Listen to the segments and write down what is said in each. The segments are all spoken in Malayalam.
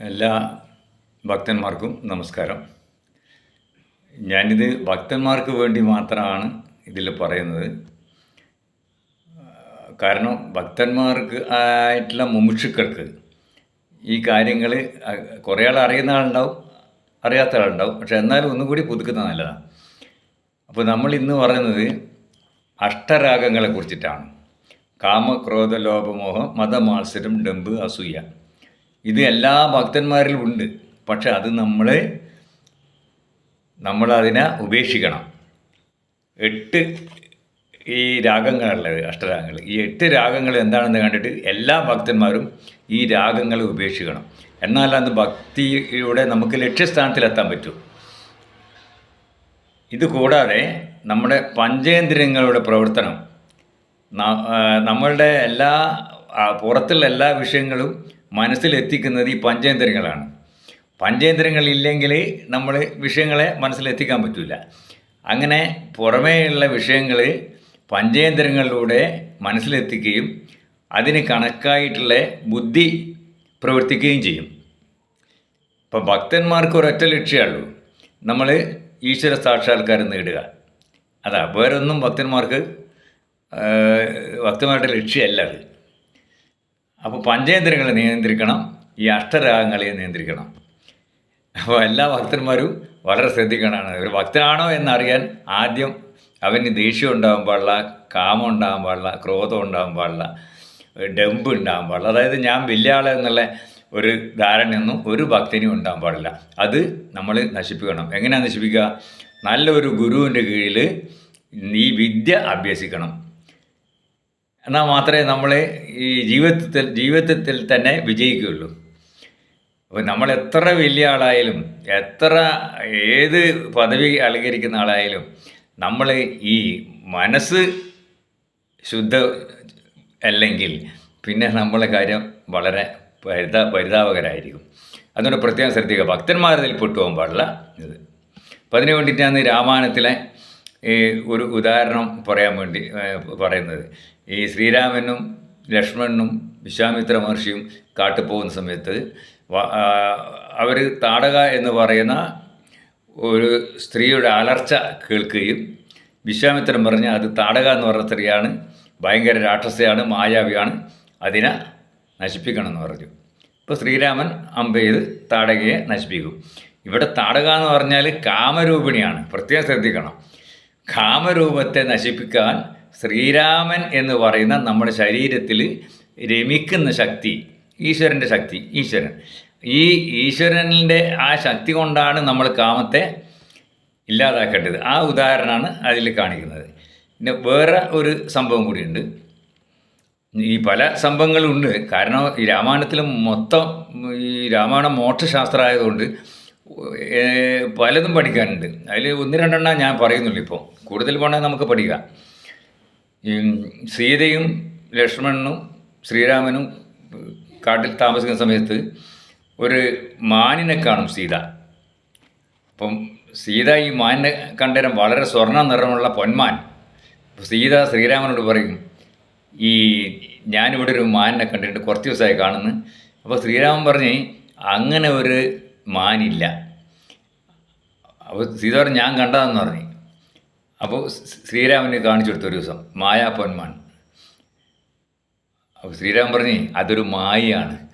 എല്ലാ ഭക്തന്മാർക്കും നമസ്കാരം. ഞാനിത് ഭക്തന്മാർക്ക് വേണ്ടി മാത്രമാണ് ഇതിൽ പറയുന്നത്. കാരണം ഭക്തന്മാർക്ക് ആയിട്ടുള്ള മുമുക്ഷുക്കൾക്ക് ഈ കാര്യങ്ങൾ കുറേ ആൾ അറിയുന്ന ആളുണ്ടാവും അറിയാത്ത ആളുണ്ടാവും. പക്ഷെ എന്നാലും ഒന്നും കൂടി പുതുക്കുന്നത് നല്ലതാണ്. അപ്പോൾ നമ്മൾ ഇന്ന് പറയുന്നത് അഷ്ടരാഗങ്ങളെ കുറിച്ചിട്ടാണ്. കാമക്രോധ ലോപമോഹം മതമാത്സരം ഡംബ് അസൂയ. ഇത് എല്ലാ ഭക്തന്മാരിലും ഉണ്ട്. പക്ഷെ അത് നമ്മൾ നമ്മളതിനെ ഉപേക്ഷിക്കണം. എട്ട് ഈ രാഗങ്ങളുള്ളത് അഷ്ടരാഗങ്ങൾ ഈ എട്ട് രാഗങ്ങൾ എന്താണെന്ന് കണ്ടിട്ട് എല്ലാ ഭക്തന്മാരും ഈ രാഗങ്ങളെ ഉപേക്ഷിക്കണം. എന്നാൽ അത് ഭക്തിയുടെ നമുക്ക് ലക്ഷ്യസ്ഥാനത്തിലെത്താൻ പറ്റൂ. ഇത് കൂടാതെ നമ്മുടെ പഞ്ചേന്ദ്രിയങ്ങളുടെ പ്രവർത്തനം നമ്മളുടെ എല്ലാ പുറത്തുള്ള എല്ലാ വിഷയങ്ങളും മനസ്സിലെത്തിക്കുന്നത് ഈ പഞ്ചേന്ദ്രിയങ്ങളാണ് ഇല്ലെങ്കിൽ നമ്മൾ വിഷയങ്ങളെ മനസ്സിലെത്തിക്കാൻ പറ്റില്ല അങ്ങനെ പുറമേയുള്ള വിഷയങ്ങൾ പഞ്ചേന്ദ്രങ്ങളിലൂടെ മനസ്സിലെത്തിക്കുകയും അതിന് കണക്കായിട്ടുള്ള ബുദ്ധി പ്രവർത്തിക്കുകയും ചെയ്യും. ഇപ്പം ഭക്തന്മാർക്ക് ഒരൊറ്റ ലക്ഷ്യമുള്ളൂ നമ്മൾ ഈശ്വര സാക്ഷാത്കാരം നേടുക. അതാ വേറൊന്നും ഭക്തന്മാർക്ക് ഭക്തന്മാരുടെ ലക്ഷ്യമല്ല അത്. അപ്പോൾ പഞ്ചേന്ദ്രങ്ങളെ നിയന്ത്രിക്കണം ഈ അഷ്ടരാഗങ്ങളെ നിയന്ത്രിക്കണം. അപ്പോൾ എല്ലാ ഭക്തന്മാരും വളരെ ശ്രദ്ധിക്കണമാണ് ഒരു ഭക്തനാണോ എന്നറിയാൻ ആദ്യം അവന് ദേഷ്യം ഉണ്ടാകാൻ പാടില്ല കാമം ഉണ്ടാകാൻ പാടില്ല ക്രോധം ഉണ്ടാകാൻ പാടില്ല ഡമ്പ് ഉണ്ടാകാൻ പാടില്ല. അതായത് ഞാൻ വലിയ എന്നുള്ള ഒരു ധാരണയൊന്നും ഒരു ഭക്തനും ഉണ്ടാകാൻ പാടില്ല. അത് നമ്മൾ നശിപ്പിക്കണം. എങ്ങനെയാണ് നശിപ്പിക്കുക? നല്ലൊരു ഗുരുവിന്റെ കീഴിൽ ഈ വിദ്യ അഭ്യസിക്കണം. എന്നാൽ മാത്രമേ നമ്മൾ ഈ ജീവിതത്തിൽ ജീവിതത്തിൽ തന്നെ വിജയിക്കുകയുള്ളൂ. അപ്പോൾ നമ്മൾ എത്ര വലിയ ആളായാലും എത്ര ഏത് പദവി അലങ്കരിക്കുന്ന ആളായാലും നമ്മൾ ഈ മനസ്സ് ശുദ്ധ അല്ലെങ്കിൽ പിന്നെ നമ്മളെ കാര്യം വളരെ പരിതാ പരിതാപകരായിരിക്കും. അതുകൊണ്ട് പ്രത്യേകം ശ്രദ്ധിക്കുക. ഭക്തന്മാരതിൽ പെട്ടുപോകാൻ പാടില്ല. ഇത്. അപ്പം അതിനു വേണ്ടിയിട്ടാണ് രാമായണത്തിലെ ഈ ഒരു ഉദാഹരണം പറയാൻ വേണ്ടി പറയുന്നത്. ഈ ശ്രീരാമനും ലക്ഷ്മണനും വിശ്വാമിത്ര മഹർഷിയും കാട്ടിൽ പോകുന്ന സമയത്ത് അവർ താടക എന്ന് പറയുന്ന ഒരു സ്ത്രീയുടെ അലർച്ച കേൾക്കുകയും വിശ്വാമിത്രൻ പറഞ്ഞ് അത് താടക എന്ന് പറഞ്ഞ സ്ത്രീയാണ് ഭയങ്കര രാക്ഷസയാണ് മായാവിയാണ് അതിനെ നശിപ്പിക്കണം എന്ന് പറഞ്ഞു. ഇപ്പോൾ ശ്രീരാമൻ അമ്പ ചെയ്ത് താടകയെ നശിപ്പിക്കും. ഇവിടെ താടക എന്ന് പറഞ്ഞാൽ കാമരൂപിണിയാണ്. പ്രത്യേകം ശ്രദ്ധിക്കണം. കാമരൂപത്തെ നശിപ്പിക്കാൻ ശ്രീരാമൻ എന്ന് പറയുന്ന നമ്മുടെ ശരീരത്തിൽ രമിക്കുന്ന ശക്തി ഈശ്വരന്റെ ശക്തി ഈശ്വരൻ. ഈ ഈശ്വരന്റെ ആ ശക്തി കൊണ്ടാണ് നമ്മൾ കാമത്തെ ഇല്ലാതാക്കേണ്ടത്. ആ ഉദാഹരണമാണ് അതിൽ കാണിക്കുന്നത്. പിന്നെ വേറെ ഒരു സംഭവം കൂടിയുണ്ട്. ഈ പല സംഭവങ്ങളുണ്ട്. കാരണം ഈ രാമായണത്തിൽ മൊത്തം ഈ രാമായണം മോക്ഷശാസ്ത്രം ആയതുകൊണ്ട് ഏർ പലതും പഠിക്കാനുണ്ട്. അതിൽ ഒന്ന് രണ്ടെണ്ണം ഞാൻ പറയുന്നുള്ളൂ ഇപ്പോൾ കൂടുതൽ പോകണമെങ്കിൽ നമുക്ക് പഠിക്കാം. സീതയും ലക്ഷ്മണനും ശ്രീരാമനും കാട്ടിൽ താമസിക്കുന്ന സമയത്ത് ഒരു മാനിനെ കാണും സീത. അപ്പം സീത ഈ മാനിനെ കണ്ടേരം വളരെ സ്വർണ നിറമുള്ള പൊന്മാൻ. സീത ശ്രീരാമനോട് പറയും ഈ ഞാനിവിടെ ഒരു മാനിനെ കണ്ടിട്ട് കുറച്ച് ദിവസമായി കാണുന്നു. അപ്പോൾ ശ്രീരാമൻ പറഞ്ഞ് അങ്ങനെ ഒരു മാനില്ല. അപ്പോൾ സീത പറഞ്ഞു ഞാൻ കണ്ടതെന്ന് പറഞ്ഞു. അപ്പോൾ ശ്രീരാമന് കാണിച്ചു കൊടുത്തു ഒരു ദിവസം. മായാ പൊന്മാൻ. അപ്പോൾ ശ്രീരാമൻ പറഞ്ഞു അതൊരു മായയാണ്.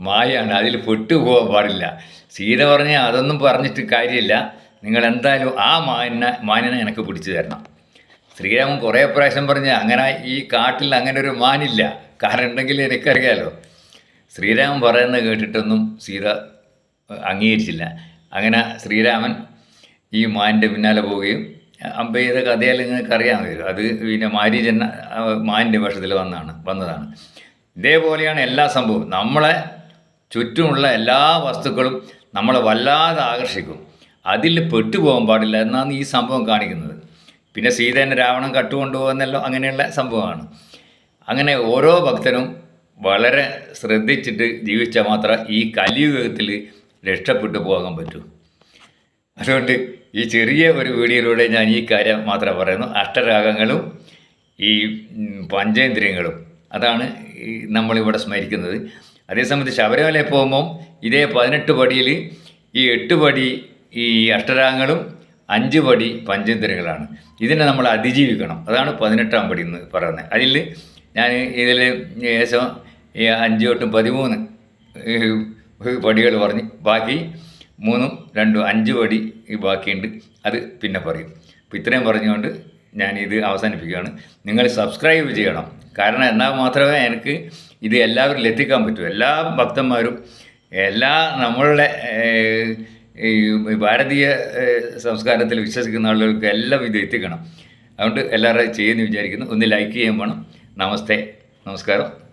മായയാണ്. അതിൽ പെട്ടുപോകാൻ പാടില്ല. സീത പറഞ്ഞ് അതൊന്നും പറഞ്ഞിട്ട് കാര്യമില്ല. നിങ്ങൾ എന്തായാലും ആ മാനിനെ മാനിനെ എനിക്ക് പിടിച്ചു തരണം. ശ്രീരാമൻ കുറേ പ്രാവശ്യം പറഞ്ഞ് അങ്ങനെ ഈ കാട്ടിൽ അങ്ങനെ ഒരു മാനില്ല. കാരണം ഉണ്ടെങ്കിൽ എനിക്കറിയാലോ. ശ്രീരാമൻ പറയുന്നത് കേട്ടിട്ടൊന്നും സീത അംഗീകരിച്ചില്ല. അങ്ങനെ ശ്രീരാമൻ ഈ മാനിന്റെ പിന്നാലെ പോവുകയും അമ്പ ചെയ്ത കഥയാൽ നിങ്ങൾക്ക് അറിയാൻ വരും. അത് പിന്നെ മാരീജൻ മാനിന്റെ വേഷത്തിൽ വന്നാണ് വന്നതാണ്. ഇതേപോലെയാണ് എല്ലാ സംഭവവും. നമ്മളെ ചുറ്റുമുള്ള എല്ലാ വസ്തുക്കളും നമ്മളെ വല്ലാതെ ആകർഷിക്കും. അതിൽ പെട്ടുപോകാൻ പാടില്ല എന്നാണ് ഈ സംഭവം കാണിക്കുന്നത്. പിന്നെ സീതേനെ രാവണൻ കട്ടുകൊണ്ടുപോകുന്നല്ലോ അങ്ങനെയുള്ള സംഭവമാണ്. അങ്ങനെ ഓരോ ഭക്തനും വളരെ ശ്രദ്ധിച്ചിട്ട് ജീവിച്ചാൽ മാത്രം ഈ കലിയുഗത്തിൽ രക്ഷപ്പെട്ടു പോകാൻ പറ്റൂ. അതുകൊണ്ട് ഈ ചെറിയ ഒരു വീഡിയോയിലൂടെ ഞാൻ ഈ കാര്യം മാത്രമേ പറയുന്നു. അഷ്ടരാഗങ്ങളും ഈ പഞ്ചേന്ദ്രിയങ്ങളും അതാണ് നമ്മളിവിടെ സ്മരിക്കുന്നത്. അതേസമയത്ത് ശബരിമലയിൽ പോകുമ്പം ഇതേ പതിനെട്ട് പടിയിൽ ഈ എട്ട് പടി ഈ അഷ്ടരാഗങ്ങളും അഞ്ച് പടി പഞ്ചേന്ദ്രിയങ്ങളാണ്. ഇതിനെ നമ്മൾ അതിജീവിക്കണം. അതാണ് പതിനെട്ടാം പടി എന്ന് പറയുന്നത്. അതിൽ ഞാൻ ഇതിൽ ഏകദേശം അഞ്ച് തൊട്ടും പതിമൂന്ന് പടികൾ പറഞ്ഞ് ബാക്കി മൂന്നും രണ്ടും അഞ്ച് പടി ബാക്കിയുണ്ട്. അത് പിന്നെ പറയും. അപ്പോൾ ഇത്രയും പറഞ്ഞുകൊണ്ട് ഞാൻ ഇത് അവസാനിപ്പിക്കുകയാണ്. നിങ്ങൾ സബ്സ്ക്രൈബ് ചെയ്യണം. കാരണം എന്നാൽ മാത്രമേ എനിക്ക് ഇത് എല്ലാവരിലും എത്തിക്കാൻ പറ്റൂ. എല്ലാ ഭക്തന്മാരും എല്ലാ നമ്മളുടെ ഈ ഭാരതീയ സംസ്കാരത്തിൽ വിശ്വസിക്കുന്ന ആളുകൾക്ക് എല്ലാം ഇത് എത്തിക്കണം. അതുകൊണ്ട് എല്ലാവരും ചെയ്യുമെന്ന് വിചാരിക്കുന്നു. ഒന്ന് ലൈക്ക് ചെയ്യാൻ വേണം. നമസ്തേ. നമസ്കാരം.